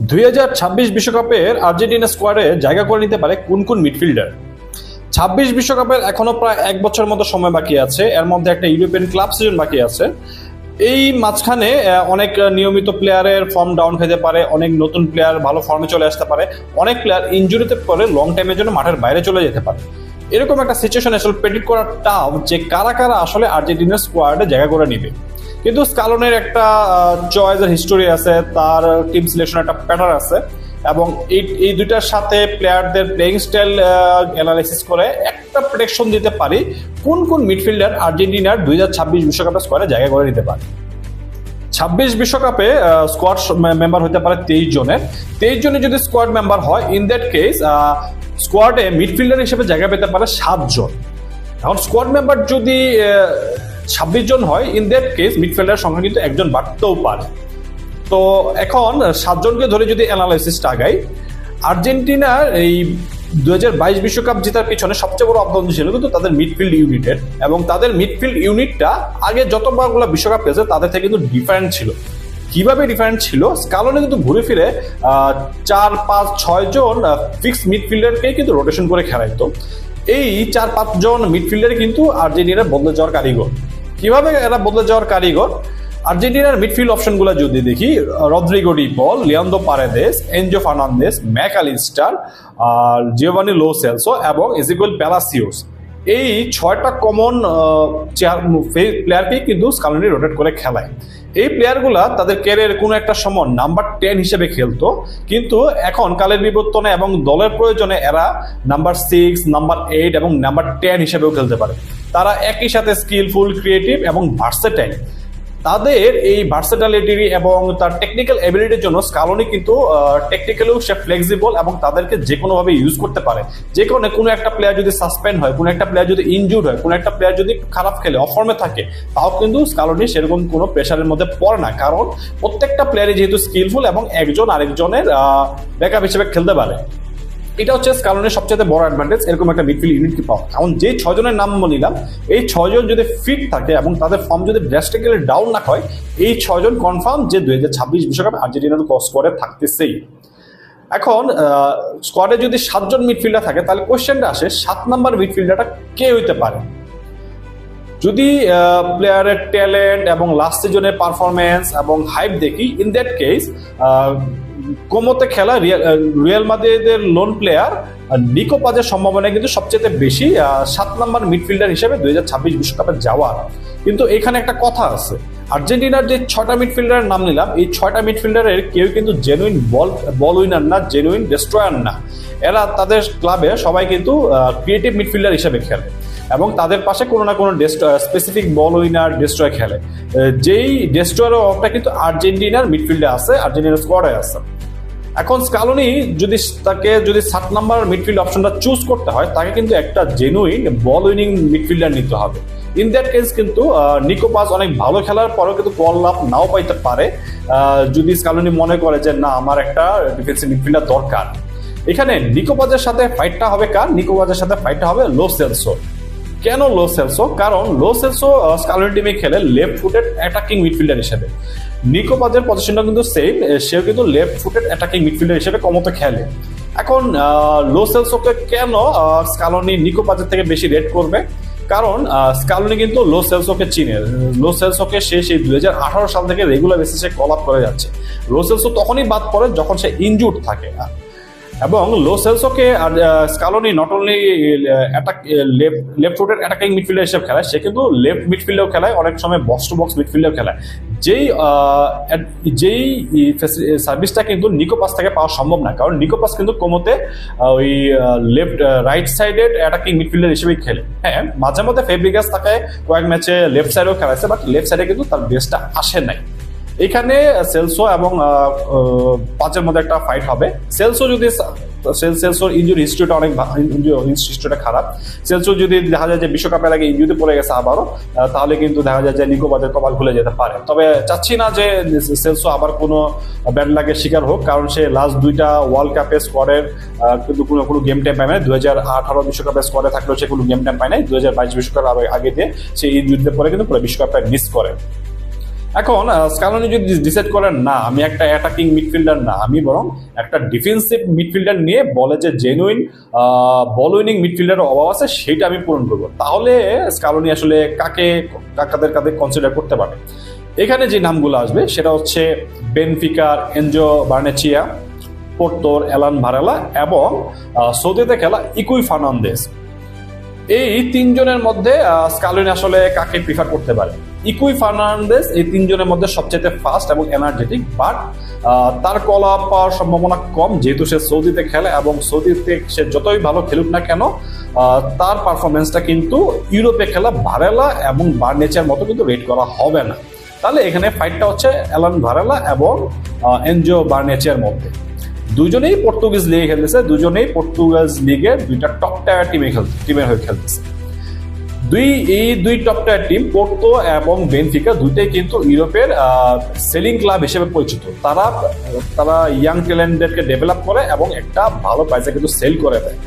দুই হাজার ছাব্বিশ বিশ্বকাপের আর্জেন্টিনা স্কোয়াডে জায়গা করে নিতে পারে কোন কোন মিডফিল্ডার? ছাব্বিশ বিশ্বকাপের এখনও প্রায় এক বছর মতো সময় বাকি আছে, এর মধ্যে একটা ইউরোপিয়ান ক্লাব সিজন বাকি আছে। এই মাঝখানে অনেক নিয়মিত প্লেয়ারের ফর্ম ডাউন হতে পারে, অনেক নতুন প্লেয়ার ভালো ফর্মে চলে আসতে পারে, অনেক প্লেয়ার ইঞ্জুরিতে পরে লং টাইমের জন্য মাঠের বাইরে চলে যেতে পারে। এরকম একটা সিচুয়েশন আসলে প্রেডিক্ট করা টাফ যে কারা কারা আসলে আর্জেন্টিনার স্কোয়াডে জায়গা করে নিবে। কিন্তু স্কালনের একটা চয়েসের হিস্টোরি আছে, তার টিম সিলেকশন একটা প্যাটার্ন আছে, এবং এই এই দুইটার সাথে প্লেয়ারদের প্লেইং স্টাইল অ্যানালাইসিস করে একটা প্রেডিকশন দিতে পারি, কোন কোন মিডফিল্ডার আর্জেন্টিনার দুই হাজার ছাব্বিশ বিশ্বকাপের স্কোয়াডে জায়গা করে নিতে পারে। ছাব্বিশ বিশ্বকাপে স্কোয়াড মেম্বার হতে পারে তেইশ জনের। তেইশ জনের যদি স্কোয়াড মেম্বার হয় ইন দ্যাট কেস স্কোয়াডে মিডফিল্ডার হিসেবে জায়গা পেতে পারে সাতজন এখন স্কোয়াড মেম্বার যদি ছাব্বিশ জন হয়। ইন দ্যাট কেস মিডফিল্ডার সংখ্যা কিন্তু একজন বাড়তেও পারে। তো এখন সাতজনকে ধরে যদি অ্যানালাইসিসটা আগাই, আর্জেন্টিনার এই দু বাইশ বিশ্বকাপ জেতার পিছনে সবচেয়ে বড় অবদান ছিল কিন্তু তাদের মিডফিল্ড ইউনিটের এবং তাদের মিডফিল্ড ইউনিটটা আগে যতবারগুলো বিশ্বকাপ পেয়েছে তাদের থেকে কিন্তু ডিফারেন্ট ছিল। কীভাবে ডিফারেন্ট ছিল? কারণে কিন্তু ঘুরে ফিরে চার, পাঁচ, ছয় জন ফিক্স মিডফিল্ডারকেই কিন্তু রোটেশন করে খেলাইতো। এই চার পাঁচজন মিডফিল্ডার কিন্তু আর্জেন্টিনার বদলে যাওয়ার কারিগর। কীভাবে এরা বদলে যাওয়ার কারিগর? আর্জেন্টিনার মিডফিল্ড অপশনগুলো যদি দেখি, Rodrigo De Paul, Leandro Paredes, Enzo Fernandez, Mac Allister, আর জিওভানি লো সেলসো এবং ইজিকুয়েল প্যালাসিওস। এই ছয়টা কমন প্লেয়ারকেই কিন্তু স্কালনি রোটেট করে খেলায়। এই প্লেয়ারগুলা তাদের ক্যারিয়ার কোনো একটা সময় নাম্বার টেন হিসেবে খেলতো, কিন্তু এখন কালের বিবর্তনে এবং দলের প্রয়োজনে এরা নাম্বার সিক্স নাম্বার এইট এবং নাম্বার টেন হিসেবেও খেলতে পারে। তারা একই সাথে স্কিলফুল ক্রিয়েটিভ এবং ভার্সেটাইল তাদের এই ভার্সেটালিটি এবং তার টেকনিক্যাল এবিলিটির জন্য স্কালনি কিন্তু টেকনিক্যালিও সে ফ্লেক্সিবল এবং তাদেরকে যে কোনোভাবে ইউজ করতে পারে। যে কোনো কোনো একটা প্লেয়ার যদি সাসপেন্ড হয়, কোনো একটা প্লেয়ার যদি ইনজুর্ড হয়, কোনো একটা প্লেয়ার যদি খারাপ খেলে অফর্মে থাকে, তাও কিন্তু স্কালনি সেরকম কোনো প্রেশারের মধ্যে পড়ে না। কারণ প্রত্যেকটা প্লেয়ারই যেহেতু স্কিলফুল এবং একজন আরেকজনের ব্যাকআপ হিসেবে খেলতে পারে। এটা হচ্ছে কারণে সবচেয়ে বড় অ্যাডভান্টেজ এরকম একটা মিডফিল্ড ইউনিটকে পাওয়া। এখন যে ছজনের নাম নিলাম, এই ছজন যদি ফিট থাকে এবং তাদের ফর্ম যদি ড্রাস্টিক্যালি ডাউন না হয়, এই ছজন কনফার্ম যে দুই হাজার ছাব্বিশ বিশ্বকাপে আর্জেন্টিনার স্কোয়াডে থাকতেছেই। এখন স্কোয়াডে যদি সাতজন মিডফিল্ডার থাকে, তাহলে কোয়েশ্চেনটা আসে, সাত নাম্বার মিডফিল্ডারটা কে হইতে পারে? যদি প্লেয়ারের ট্যালেন্ট এবং লাস্ট সিজনের পারফরমেন্স এবং হাইপ দেখি ইন দ্যাট কেস কোমোতে খেলা রিয়াল মাদ্রিদের লোন প্লেয়ার নিকো পাজের সম্ভাবনা কিন্তু সবচেয়ে বেশি সাত নম্বর মিডফিল্ডার হিসেবে দুই হাজার ছাব্বিশ বিশ্বকাপে যাওয়ার। কিন্তু এখানে একটা কথা আছে, আর্জেন্টিনার যে ছয়টা মিডফিল্ডারের নাম নিলাম, এই ছয়টা মিডফিল্ডারের কেউ কিন্তু জেনুইন বল বল উইনার না জেনুইন ডেস্ট্রয়ার না। এরা তাদের ক্লাবে সবাই কিন্তু ক্রিয়েটিভ মিডফিল্ডার হিসেবে খেলে এবং তাদের পাশে কোনো না কোনো স্পেসিফিক বল উইনার ডেস্ট্রয় খেলে। যেই ডেস্ট্রয়ার অফটা কিন্তু আর্জেন্টিনার মিডফিল্ডে আছে, আর্জেন্টিনার স্কোয়াডে আছে। এখন স্কালনি যদি তাকে যদি সাত নাম্বার মিডফিল্ড অপশনটা চুজ করতে হয় তাকে কিন্তু একটা জেনুইন বল উইনিং মিডফিল্ডার নিতে হবে। ইন দ্যাট কেস কিন্তু আহ, নিকো পাস অনেক ভালো খেলার পরেও কিন্তু বল লাভ নাও পাইতে পারে। যদি স্কালনি মনে করে যে না আমার একটা ডিফেন্সিভ মিডফিল্ডার দরকার। এখানে নিকোপাজের সাথে ফাইটটা হবে কার? নিকোপাজের সাথে ফাইটটা হবে লো সেলসো কেন লো সেলসো? কারণ লো সেলসো স্কালোনি টিমে খেলে লেফট ফুটেড অ্যাটাকিং মিডফিল্ডার হিসেবে নিকোপাজের পজিশনটা কিন্তু সেম সেও কিন্তু লেফট ফুটেড অ্যাটাকিং মিডফিল্ডার হিসেবে কমতে খেলে। এখন লো সেলসোকে কেন স্কালনি নিকোপাজের থেকে বেশি রেট করবে? কারণ স্কালোনি কিন্তু লো সেলসোকে চিনে। লো সেলসোকে সে, সেই দুই হাজার আঠারো সাল থেকে রেগুলার বেসিসে কল আপ করে যাচ্ছে। লো সেলসো তখনই বাদ পড়ে যখন সে ইনজুর্ড থাকে। এবং লো সেলসোকে আর Scaloni not only attack left left ফুটের অ্যাটাকিং মিডফিল্ডার হিসেবে খেলায়, সে কিন্তু লেফট মিডফিল্ডেও খেলায়, অনেক সময় বক্স টু বক্স মিডফিল্ডেও খেলায়। যেই যেই সার্ভিসটা কিন্তু নিকোপাস থেকে পাওয়া সম্ভব না। কারণ নিকোপাস কিন্তু কোমোতে ওই লেফট রাইট সাইডের অ্যাটাকিং মিডফিল্ডার হিসেবে খেলে। হ্যাঁ মাঝে মধ্যে ফেব্রিকাস তাকে কয়েক ম্যাচে লেফট সাইডেও খেলাচ্ছে বাট লেফট সাইডে কিন্তু তার বেস্টটা আসে নাই। এখানে সেলসো এবং পাঁচের মধ্যে একটা ফাইট হবে। সেলসো যদি সেল- সেলসোর ইঞ্জুরি হিস্ট্রিটা অনেক হিস্ট্রিটা খারাপ। সেলসো যদি দেখা যায় যে বিশ্বকাপের আগে ইঞ্জুরি পড়ে গেছে আবারও তাহলে কিন্তু দেখা যায় যে নিকোবাদের কপাল খুলে যেতে পারে। তবে চাচ্ছি না যে সেলসো আবার কোনো ব্যাড লাগের শিকার হোক, কারণ সে লাস্ট দুইটা ওয়ার্ল্ড কাপে স্কোয়াডের কিন্তু কোনো কোনো গেম টাইম পায় না দু হাজার আঠারো বিশ্বকাপে স্কোয়াডে থাকলেও সে কোনো গেম টাইম পায় নাই। দু হাজার বাইশ বিশ্বকাপ আগে দিয়ে সে ইঞ্জুরিতে পরে কিন্তু পুরো বিশ্বকাপটা মিস করে। এখন স্কালোনি যদি ডিসাইড করেন, না, আমি একটা অ্যাটাকিং মিডফিল্ডার না, আমি বরং একটা ডিফেন্সিভ মিডফিল্ডার নিয়ে বলে যে জেনুইন বল উইনিং মিডফিল্ডারের অভাব আছে, সেটা আমি পূরণ করব। তাহলে স্কালোনি আসলে কাকে কাদের কাদের কনসিডার করতে পারে? এখানে যে নামগুলো আসবে, সেটা হচ্ছে বেনফিকার এনজো বার্নেচিয়া পোর্তোর এলান ভারেলা এবং সৌদিতে খেলা ইকুই ফার্নান্দেস এই তিনজনের মধ্যে স্কালোনি আসলে কাকে প্রিফার করতে পারে? ইকুই ফার্নান্দেস এই তিনজনের মধ্যে সবচেয়ে ফাস্ট এবং এনার্জেটিক বাট তার কলা পাওয়ার সম্ভাবনা কম, যেহেতু সে সৌদিতে খেলে এবং সৌদিতে সে যতই ভালো খেলুক না কেন তার পারফরমেন্সটা কিন্তু ইউরোপে খেলা ভারেলা এবং বার্নেচার মতো কিন্তু রেট করা হবে না। তাহলে এখানে ফাইটটা হচ্ছে অ্যালান ভারেলা এবং এনজিও এনজো বার্নেচার মধ্যে। দুজনেই পর্তুগিজ লিগে খেলতেছে, দুজনেই পর্তুগাজ লিগের দুইটা টপ টায়ার টিমে খেল টিমের হয়ে খেলতেছে। দুই, এই দুই টপ টায়ার টিম পোর্তো এবং বেনফিকা দুইটাই কিন্তু ইউরোপের সেলিং ক্লাব হিসেবে পরিচিত। তারা তারা ইয়াং ট্যালেন্টদেরকে ডেভেলপ করে এবং একটা ভালো প্রাইসে কিন্তু সেল করে দেয়।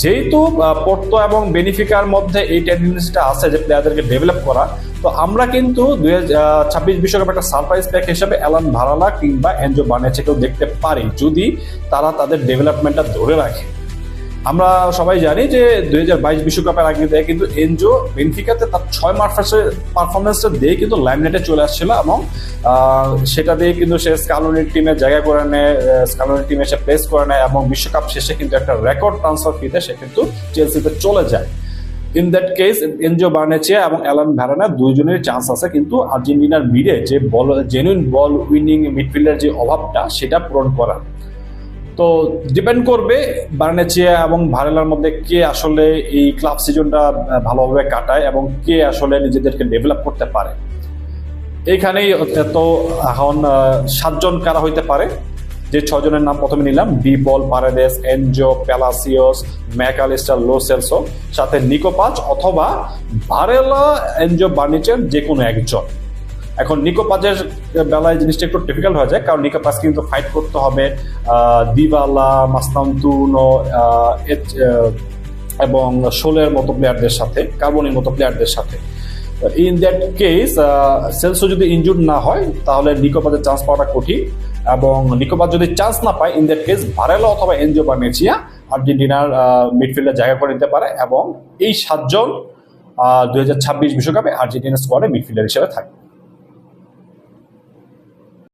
যেহেতু পোর্তো এবং বেনিফিকার মধ্যে এই টেন্ডেন্সিটা আছে যে প্লেয়ারদেরকে ডেভেলপ করা, তো আমরা কিন্তু দুই ছাব্বিশ বিশ্বকাপ একটা সারপ্রাইজ প্যাক হিসেবে অ্যালান ভারালা কিংবা এনজো বানেচেকেও দেখতে পারি, যদি তারা তাদের ডেভেলপমেন্টটা ধরে রাখে। আমরা সবাই জানি যে দুই হাজার বাইশ বিশ্বকাপের আগে থেকে কিন্তু এনজো বেনফিকাতে তার ছয় মার্ফেসের পারফরমেন্সটা দিয়ে কিন্তু লাইমলাইটে চলে আসছিল এবং সেটা দিয়ে কিন্তু সে স্কালোনির টিমে জায়গা করে নেয় স্কালোনির টিমে সে প্লেস করে নেয় এবং বিশ্বকাপ শেষে কিন্তু একটা রেকর্ড ট্রান্সফার ফিতে সে কিন্তু চেলসিতে চলে যায়। In that case Enzo Barrenechea এবং অ্যালান ভ্যারানা দুইজনের চান্স আছে কিন্তু আর্জেন্টিনার মিডে যে বল জেনুইন বল উইনিং মিডফিল্ডের যে অভাবটা, সেটা পূরণ করার তো ডিপেন্ড করবে বার্নেচিয়া এবং ভারেলার মধ্যে কে আসলে এই ক্লাব সিজনটা ভালোভাবে কাটায় এবং কে আসলে নিজেদেরকে ডেভেলপ করতে পারে। এইখানেই তো এখন সাতজন কারা হইতে পারে, যে ছজনের নাম প্রথমে নিলাম। De Paul Paredes Enzo Palacios Mac Allister Lo Celso, সাথে নিকোপাচ অথবা ভারেলা, এনজো বার্নিচের যে কোনো একজন। এখন নিকোপাজের বেলায় জিনিসটা একটু ডিফিকাল্ট হয়ে যায়, কারণ নিকোপাজ কিন্তু ফাইট করতে হবে দিবালা, মাস্তান্তুনো এবং শোলের মতো প্লেয়ারদের সাথে, কার্বনের মতো প্লেয়ারদের সাথে। ইন দ্যাট কেস সেলসো যদি ইনজুর না হয়, তাহলে নিকোপাজের চান্স পাওয়াটা কঠিন, এবং নিকোপাজ যদি চান্স না পায় ইন দ্যাট কেস ভারেলা অথবা এনজিও বা মেচিয়া আর্জেন্টিনার মিডফিল্ডে জায়গা করে নিতে পারে, এবং এই সাতজন দুই হাজার ছাব্বিশ বিশ্বকাপে আর্জেন্টিনা স্কোয়াডে মিডফিল্ডার হিসেবে থাকে